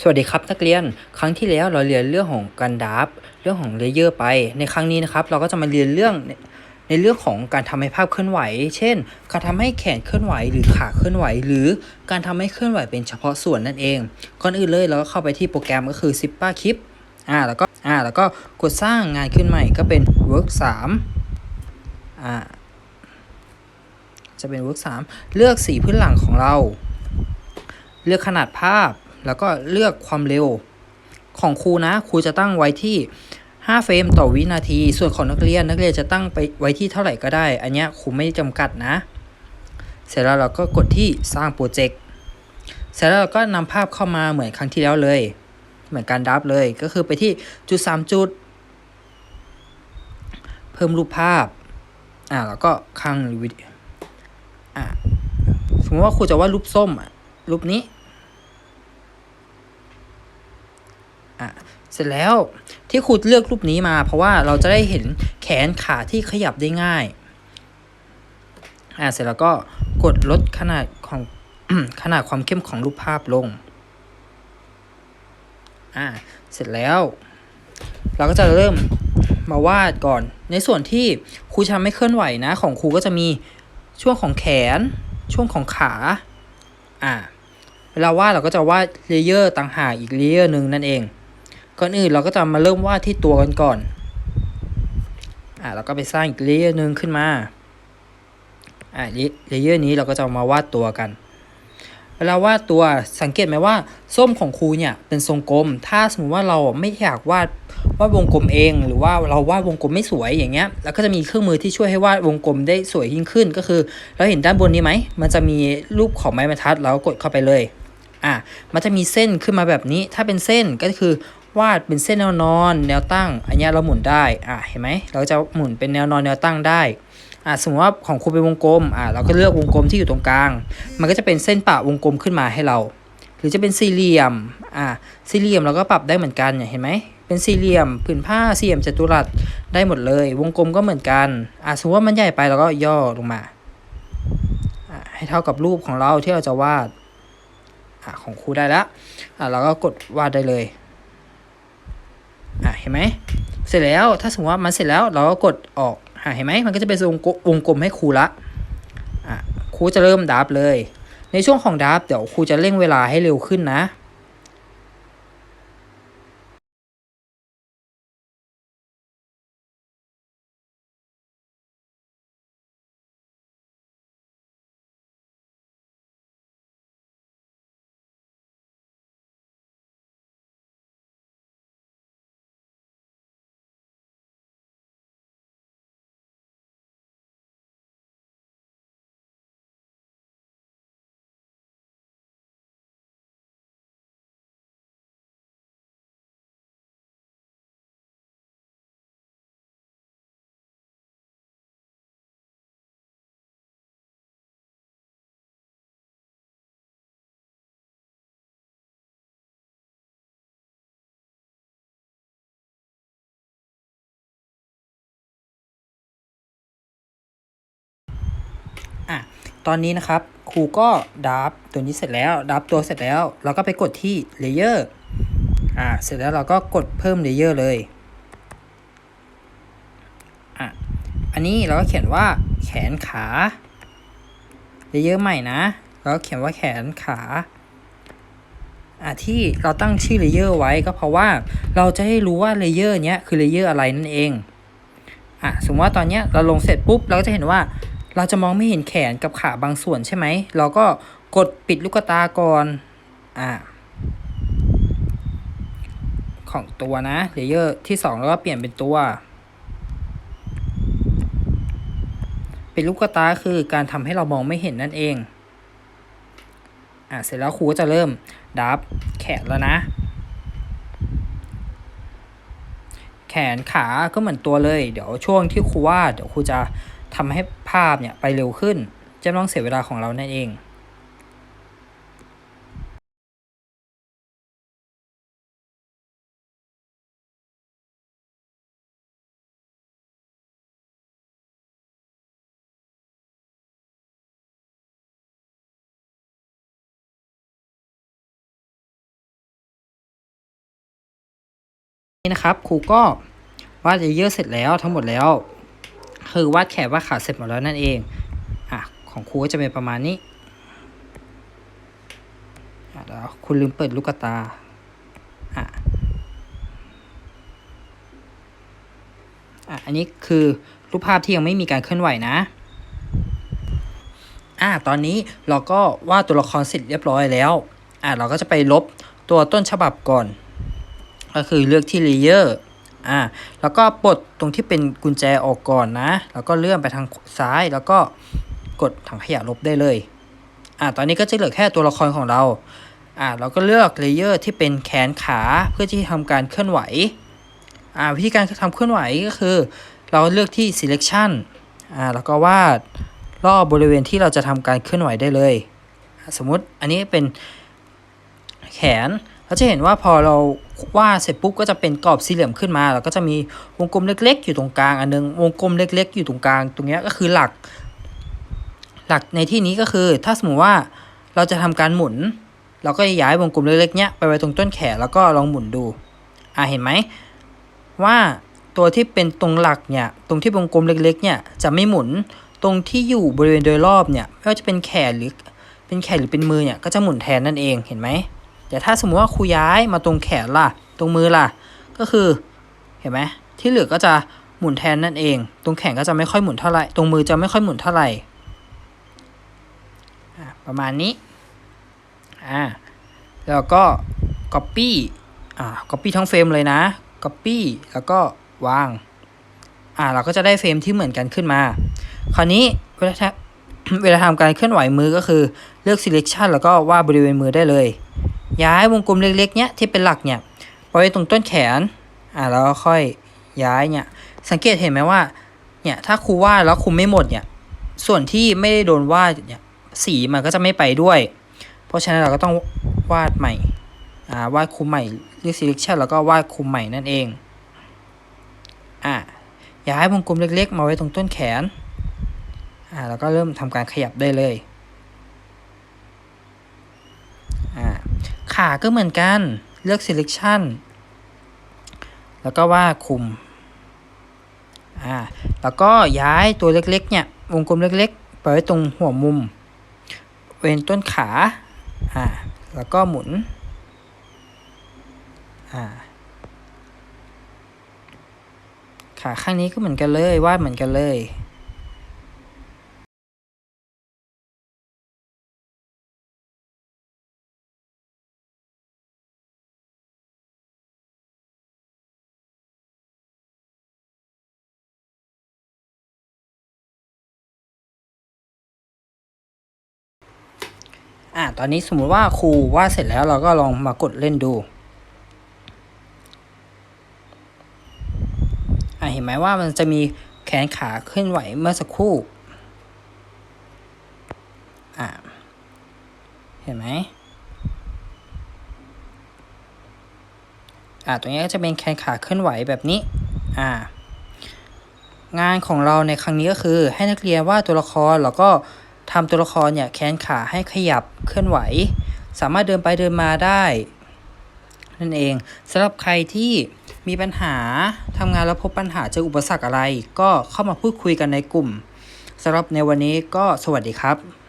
สวัสดีครับนักเรียน ครั้งที่แล้วเราเรียนเรื่องของการดับเรื่องของเลเยอร์ไป ในครั้งนี้นะครับ เราก็จะมาเรียนเรื่องในในเรื่องของการทำให้ภาพเคลื่อนไหว เช่น การทำให้แขนเคลื่อนไหวหรือขาเคลื่อนไหว หรือการทำให้เคลื่อนไหวเป็นเฉพาะส่วนนั่นเอง ก่อนอื่นเลยเราก็เข้าไปที่โปรแกรมก็คือ z i p p a Clip อ่าแล้วก็อ่าแล้วก็กดสร้างงานขึ้นใหม่ก็เป็น work 3อ่าจะเป็น work 3เลือกสีพื้นหลังของเรา เลือกขนาดภาพ แล้วก็เลือกความเร็วของครูนะครูจะตั้งไว้ที่ 5 เฟรมต่อวินาที ส่วนของนักเรียนนักเรียนจะตั้งไปไว้ที่เท่าไหร่ก็ได้ อันนี้ครูไม่จำกัดนะ เสร็จแล้วเราก็กดที่สร้างโปรเจกต์เสร็จแล้วเราก็นำภาพเข้ามาเหมือนครั้งที่แล้วเลย เหมือนการดับเลยก็คือไปที่จุด 3 จุด เพิ่มรูปภาพอ่าแล้วก็ข้างวิดีอ่าสมมติว่าครูจะวาดรูปส้มอะรูปนี้ อะเสร็จแล้วที่ครูเลือกรูปนี้มา เพราะว่าเราจะได้เห็นแขนขาที่ขยับได้ง่ายอะเสร็จแล้วก็กดลดขนาดของขนาดความเข้มของรูปภาพลงอะเสร็จแล้ว เราก็จะเริ่มมาวาดก่อน ในส่วนที่ครูทำไม่เคลื่อนไหวนะ ของครูก็จะมีช่วงของแขน ช่วงของขาอะเวลาวาดเราก็จะวาดเลเยอร์ต่างหากอีกเลเยอร์หนึ่งนั่นเอง ก่อนอื่นเราก็จะมาเริ่มวาดที่ตัวกันก่อน อ่าเราก็ไปสร้างอีกเลเยอร์หนึ่งขึ้นมา อ่าเลเยอร์นี้เราก็จะมาวาดตัวกัน เวลาวาดตัวสังเกตไหมว่าส้มของครูเนี่ยเป็นทรงกลม ถ้าสมมติว่าเราไม่อยากวาดวาดวงกลมเอง หรือว่าเราวาดวงกลมไม่สวยอย่างเงี้ยเราก็จะมีเครื่องมือที่ช่วยให้วาดวงกลมได้สวยยิ่งขึ้น ก็คือ เราเห็นด้านบนนี้ไหมมันจะมีรูปของไม้บรรทัดเราก็กดเข้าไปเลยอะมันจะมีเส้นขึ้นมาแบบนี้ ถ้าเป็นเส้นก็คือ วาดเป็นเส้นแนวนอนแนวตั้ง อันนี้เราหมุนได้อะเห็นไหมเราจะหมุนเป็นแนวนอนแนวตั้งได้อะสมมติว่าของครูเป็นวงกลมอะเราก็เลือกวงกลมที่อยู่ตรงกลาง มันก็จะเป็นเส้นปะวงกลมขึ้นมาให้เรา หรือจะเป็นสี่เหลี่ยมอะสี่เหลี่ยมเราก็ปรับได้เหมือนกันเนี่ยเห็นไหมเป็นสี่เหลี่ยมผืนผ้าสี่เหลี่ยมจัตุรัสได้หมดเลย วงกลมก็เหมือนกันอะสมมติว่ามันใหญ่ไปเราก็ย่อลงมาอะให้เท่ากับรูปของเราที่เราจะวาดอะของครูได้แล้วอะเราก็กดวาดได้เลย ห็นไหมเสร็จแล้วถ้าสมมติว่ามันเสร็จแล้วเราก็กดออกหาเห็นไหมมันก็จะเป็นวงกลมวงกลมให้ครูละอะครูจะเริ่มดับเลย ในช่วงของดับเดี๋ยวครูจะเร่งเวลาให้เร็วขึ้นนะ อะตอนนี้นะครับครูก็ดับตัวนี้เสร็จแล้วดับตัวเสร็จแล้ว เราก็ไปกดที่เลเยอร์อะเสร็จแล้วเราก็กดเพิ่มเลเยอร์เลยอะอันนี้เราก็เขียนว่าแขนขาเลเยอร์ใหม่นะแล้วก็เขียนว่าแขนขาอะที่เราตั้งชื่อเลเยอร์ไว้ก็เพราะว่าเราจะให้รู้ว่าเลเยอร์เนี้ยคือเลเยอร์อะไรนั่นเองอะสมมติว่าตอนเนี้ยเราลงเสร็จปุ๊บเราก็จะเห็นว่า เราจะมองไม่เห็นแขนกับขาบางส่วนใช่ไหม เราก็กดปิดลูกตาก่อนอะของตัวนะเลเยอร์ที่สองแล้วก็เปลี่ยนเป็นตัว เป็นลูกตาคือการทำให้เรามองไม่เห็นนั่นเองอะเสร็จแล้วครูก็จะเริ่มดับแขนแล้วนะ แขนขาก็เหมือนตัวเลย เดี๋ยวช่วงที่ครูวาดเดี๋ยวครูจะทำให้าพเนี่ยไปเร็วขึ้น จะต้องเสียเวลาของเรานั่นเองนี่นะครับครูก็วาดเลเยอร์เสร็จแล้วทั้งหมดแล้ว คือวาดแขนวาดขาเสร็จหมดแล้วนั่นเองอะของครูก็จะเป็นประมาณนี้อะเดี๋ยวคุณลืมเปิดลูกตาอะอะอันนี้คือรูปภาพที่ยังไม่มีการเคลื่อนไหวนะอ่าตอนนี้เราก็วาดตัวละครเสร็จเรียบร้อยแล้วอ่าเราก็จะไปลบตัวต้นฉบับก่อน ก็คือเลือกที่ layer อ่่าแล้วก็ปลดตรงที่เป็นกุญแจออกก่อนนะ แล้วก็เลื่อนไปทางซ้ายแล้วก็กดถังขยะลบได้เลยอ่าตอนนี้ก็จะเหลือแค่ตัวละครของเราอ่าเราก็เลือก layer ที่เป็นแขนขาเพื่อที่ทำการเคลื่อนไหวอ่าวิธีการทำเคลื่อนไหวก็คือ เราเลือกที่ selection อ่าแล้วก็วาดรอบบริเวณที่เราจะทำการเคลื่อนไหวได้เลย สมมุติอันนี้เป็นแขน เราจะเห็นว่าพอเราวาดเสร็จปุ๊บก็จะเป็นกรอบสี่เหลี่ยมขึ้นมา แล้วก็จะมีวงกลมเล็ก ๆ อยู่ตรงกลางอันนึง วงกลมเล็ก ๆ อยู่ตรงกลาง ตรงนี้ก็คือหลัก หลักในที่นี้ก็คือ ถ้าสมมติว่าเราจะทำการหมุน เราก็ย้ายวงกลมเล็กๆเนี้ยไปไว้ตรงต้นแขนแล้วก็ลองหมุนดู อ่าเห็นไหมว่าตัวที่เป็นตรงหลักเนี่ย ตรงที่วงกลมเล็ก ๆ เนี่ยจะไม่หมุน ตรงที่อยู่บริเวณโดยรอบเนี่ยไม่ว่าจะเป็นแขนหรือเป็นแขนหรือเป็นมือเนี่ยก็จะหมุนแทนนั่นเอง เห็นไหม แต่ถ้าสมมติว่าครูย้ายมาตรงแขนล่ะ ตรงมือล่ะ ก็คือเห็นไหมที่เหลือก็จะหมุนแทนนั่นเอง ตรงแขนก็จะไม่ค่อยหมุนเท่าไหร่ ตรงมือจะไม่ค่อยหมุนเท่าไหร่ประมาณนี้อ่าแล้วก็ copy อ่า copy ทั้งเฟรมเลยนะ copy แล้วก็วางอ่าเราก็จะได้เฟรมที่เหมือนกันขึ้นมา คราวนี้เวลาเวลาทำการเคลื่อนไหวมือก็คือเลือก selection แล้วก็วาดบริเวณมือได้เลย ย้ายวงกลมเล็กๆเนี้ยที่เป็นหลักเนี่ยไปไว้ตรงต้นแขน อ่าแล้วค่อยย้ายเนี่ย สังเกตเห็นไหมว่า เนี่ยถ้าครูวาดแล้วครูไม่หมดเนี่ย ส่วนที่ไม่ได้โดนวาดเนี่ยสีมันก็จะไม่ไปด้วย เพราะฉะนั้นเราก็ต้องวาดใหม่ อ่าวาดคุมใหม่เลือก selection แล้วก็วาดคุมใหม่นั่นเอง อ่าย้ายวงกลมเล็กๆ มาไว้ตรงต้นแขน อ่าแล้วก็เริ่มทำการขยับได้เลย อ่า ขาก็เหมือนกันเลือก selection แล้วก็ว่าคุมอ่าแล้วก็ย้ายตัวเล็กๆเนี่ยวงกลมเล็กๆ ไปไว้ตรงหัวมุม เว้นต้นขาอ่าแล้วก็หมุนอ่าขาข้างนี้ก็เหมือนกันเลยวาดเหมือนกันเลย อ่าตอนนี้สมมุติว่าครูวาดเสร็จแล้วเราก็ลองมากดเล่นดูอ่าเห็นไหมว่ามันจะมีแขนขาเคลื่อนไหวเมื่อสักครู่อ่าเห็นไหมอ่าตรงนี้ก็จะเป็นแขนขาเคลื่อนไหวแบบนี้อ่างานของเราในครั้งนี้ก็คือให้นักเรียนวาดตัวละครแล้วก็ ทำตัวละครเนี่ยแขนขาให้ขยับเคลื่อนไหว สามารถเดินไปเดินมาได้ นั่นเองสำหรับใครที่มีปัญหาทำงานแล้วพบปัญหาเจออุปสรรคอะไร ก็เข้ามาพูดคุยกันในกลุ่มสำหรับในวันนี้ก็สวัสดีครับ